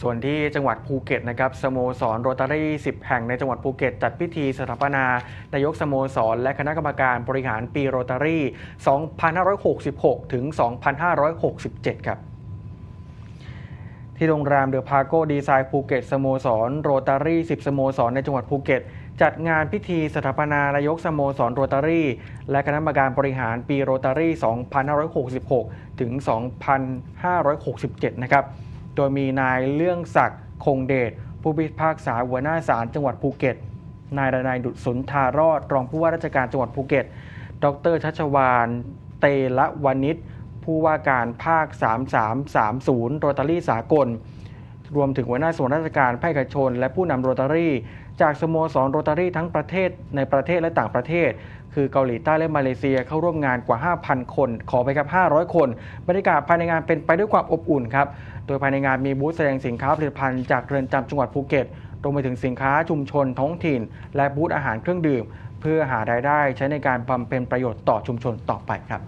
ส่วนที่จังหวัดภูเก็ตนะครับสโมสรโรตารี่ 10 แห่งในจังหวัดภูเก็ต จัดพิธีสถาปนานายกสโมสร และคณะกรรมการบริหารปีโรตารี่ 2566 ถึง 2567 ครับที่โรงแรมเดอะพาโกดีไซน์ภูเก็ตสโมสรโรตารี่ 10 สโมสร ในจังหวัดภูเก็ต จัดงานพิธีสถาปนานายกสโมสรโรตารี่ และคณะกรรมการบริหารปีโรตารี่ 2566 ถึง 2567 นะครับ โดยมีนายเรื่องศักดิ์คงเดชผู้พิพากษาหัวหน้าศาลจังหวัดภูเก็ต นายดนายดุษสุนทารอดรองผู้ว่าราชการจังหวัดภูเก็ต ดรชัชวานเตละวานิชผู้ว่าการภาค 3330โรตารี่สากล รวมถึงหัวหน้าส่วนราชการภาคเอกชน และผู้นำโรตารี่ จากสโมสรโรตารี่ทั้งประเทศในประเทศและต่างประเทศ คือเกาหลีใต้และมาเลเซียเข้าร่วมงานกว่า 5,000 คน ขอไปครับ500 คน บรรยากาศภายในงานเป็นไปด้วยความอบอุ่นครับ โดยภายในงานมีบูธแสดงสินค้าผลิตภัณฑ์จากเรือนจำจังหวัดภูเก็ตรวมไปถึงสินค้าชุมชนท้องถิ่น และบูธอาหารเครื่องดื่ม เพื่อหารายได้ใช้ในการบำเพ็ญประโยชน์ต่อชุมชนต่อไปครับ